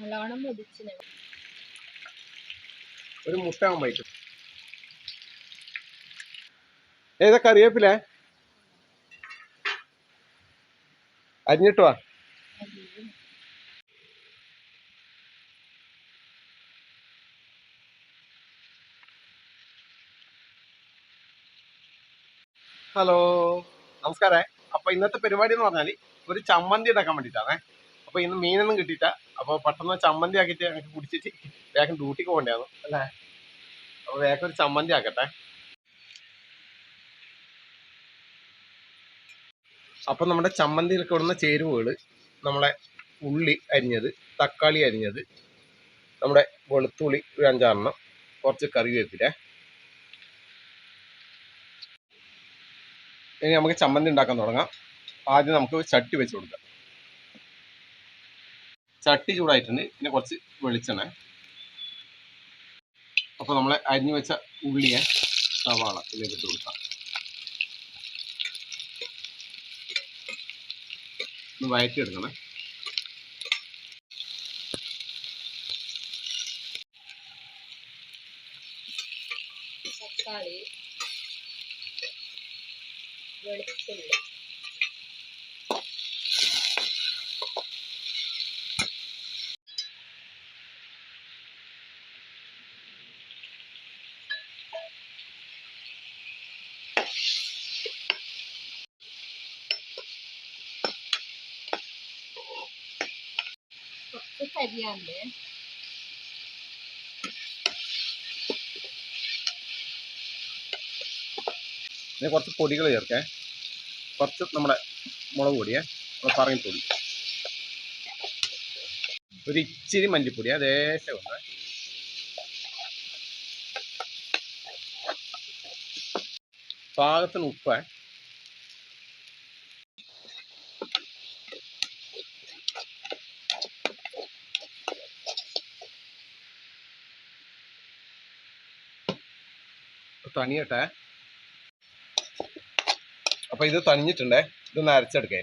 നല്ലോണം മുടിച്ചിന് ഒരു മുട്ട ആകുമ്പോഴേക്കും ഏതാ കറിവേപ്പിലേ. അരിഞ്ഞിട്ട് വാ. ഹലോ നമസ്കാരം. അപ്പൊ ഇന്നത്തെ പരിപാടി എന്ന് പറഞ്ഞാൽ ഒരു ചമ്മന്തി ഉണ്ടാക്കാൻ വേണ്ടിയിട്ടാണേ. അപ്പൊ ഇന്ന് മീനൊന്നും കിട്ടിയിട്ട അപ്പൊ പെട്ടെന്ന് ചമ്മന്തി ആക്കിയിട്ട് ഞങ്ങൾക്ക് കുടിച്ചിട്ട് വേഗം ഡ്യൂട്ടിക്ക് പോകണ്ടായിരുന്നു അല്ലേ? അപ്പൊ വേഗം ഒരു ചമ്മന്തി ആക്കട്ടെ. അപ്പൊ നമ്മുടെ ചമ്മന്തിയിലൊക്കെ ഇടുന്ന ചേരുവകൾ നമ്മളെ ഉള്ളി അരിഞ്ഞത് തക്കാളി അരിഞ്ഞത് നമ്മുടെ വെളുത്തുള്ളി ഒരു അഞ്ചാറെണ്ണം കുറച്ച് കറിവേപ്പില. ഇനി നമുക്ക് ചമ്മന്തി ഉണ്ടാക്കാൻ തുടങ്ങാം. ആദ്യം നമുക്ക് ചട്ടി വെച്ച് കൊടുക്കാം. ചട്ടി ചൂടായിട്ടുണ്ട്. പിന്നെ കുറച്ച് വെളിച്ചെണ്ണ. അപ്പോൾ നമ്മൾ അരിഞ്ഞു വെച്ച ഉള്ളിയെ സവാള ഇതിലേക്ക് ഇട്ട് കൊടുക്കാം. ഒന്ന് വയറ്റിയെടുക്കണം. തക്കാളി കുറച്ച് കരിയാണ്ട് ഇനി കുറച്ച് പൊടികൾ ചേർക്കേ. കുറച്ച് നമ്മുടെ മുളക് പൊടിയേ നമ്മുടെ പൊടി. ഒരു ഇച്ചിരി മല്ലിപ്പൊടി ദേശം ഉണ്ട്. പാകത്തിന് ഉപ്പ്. തണിയട്ടെ. അപ്പോൾ ഇത് തണിഞ്ഞിട്ടുണ്ടേ ഇതൊന്ന് അരച്ചെടുക്കേ.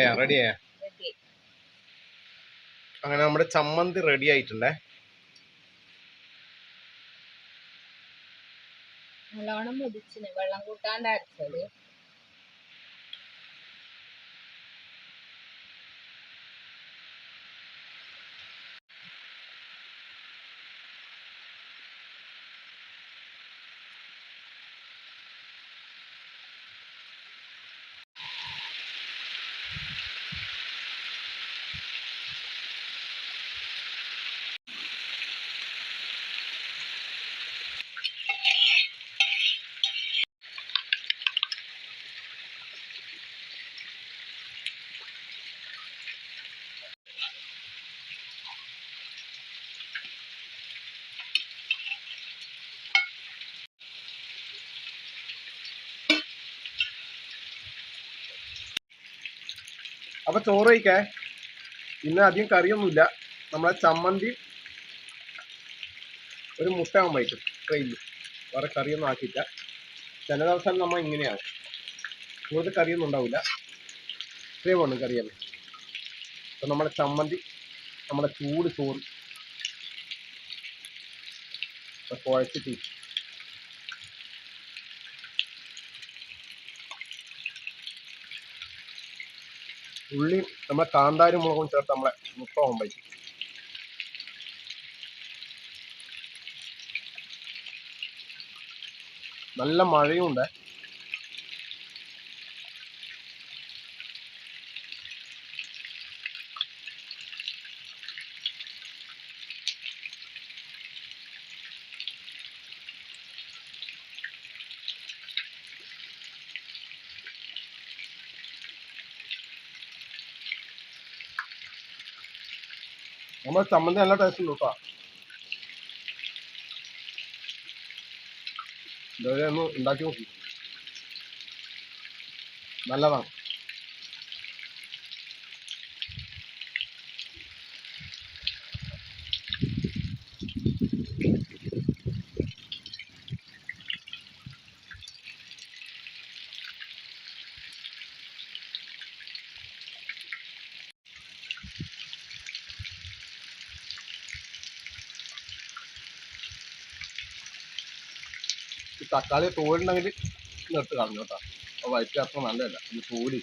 അയ്യാ റെഡി. ആയാ അങ്ങനെ നമ്മുടെ ചമ്മന്തി റെഡി ആയിട്ടുണ്ടേ. നല്ലോണം മുതിച്ചിന്. വെള്ളം കൂട്ടാണ്ട് അരച്ചത്. അപ്പൊ ചോറ് കഴിക്കേ. ഇന്ന് അധികം കറിയൊന്നുമില്ല. നമ്മളെ ചമ്മന്തി ഒരു മുട്ട ആകുമ്പോഴേക്കും ട്രെയിനിൽ വേറെ കറിയൊന്നും ആക്കിയില്ല. ചില ദിവസം നമ്മൾ ഇങ്ങനെയാണ് കൂടുതൽ കറിയൊന്നും ഉണ്ടാവില്ല. ഇത്രയും വേണം കറിയാണ് അപ്പൊ നമ്മളെ ചമ്മന്തി നമ്മുടെ ചൂട് ചോറ്. കുഴച്ചിട്ട് ഉള്ളി നമ്മളെ കാന്താരി മുളകും ചേർത്ത് നമ്മളെ മുട്ട ആകുമ്പോഴേക്കും നല്ല മഴയും നമ്മൾ ചമ്മന്തി നല്ല ടേസ്റ്റ് ഉണ്ട് ഇതുവരെ ഒന്ന് ഉണ്ടാക്കി നോക്കി. നല്ലതാണ്. തക്കാളി തോലുണ്ടെങ്കിൽ നിർത്ത് കളഞ്ഞോട്ടാ അപ്പോൾ വയറ്റ് അത്ര നല്ലതല്ല. ഇത് തോൽ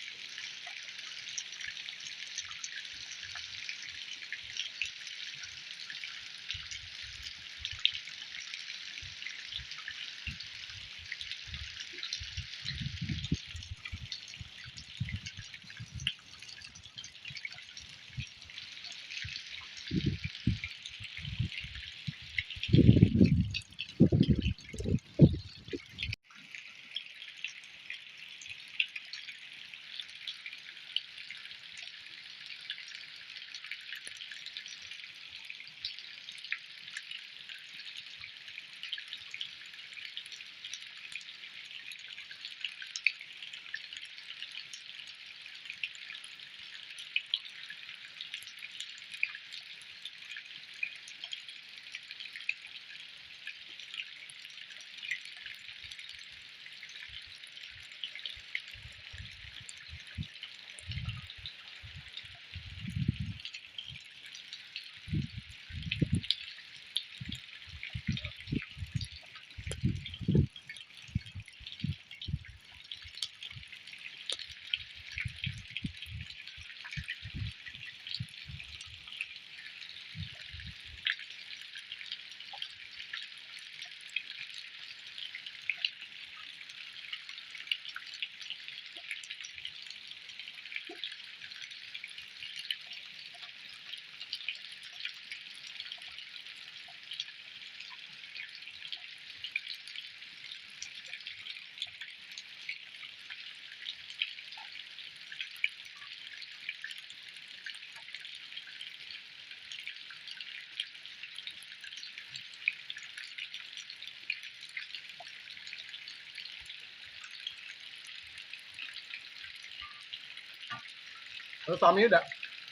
സമയമില്ല.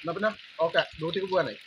എന്നാ പിന്നെ ഓക്കെ ഡ്യൂട്ടിക്ക് പോകാനായി.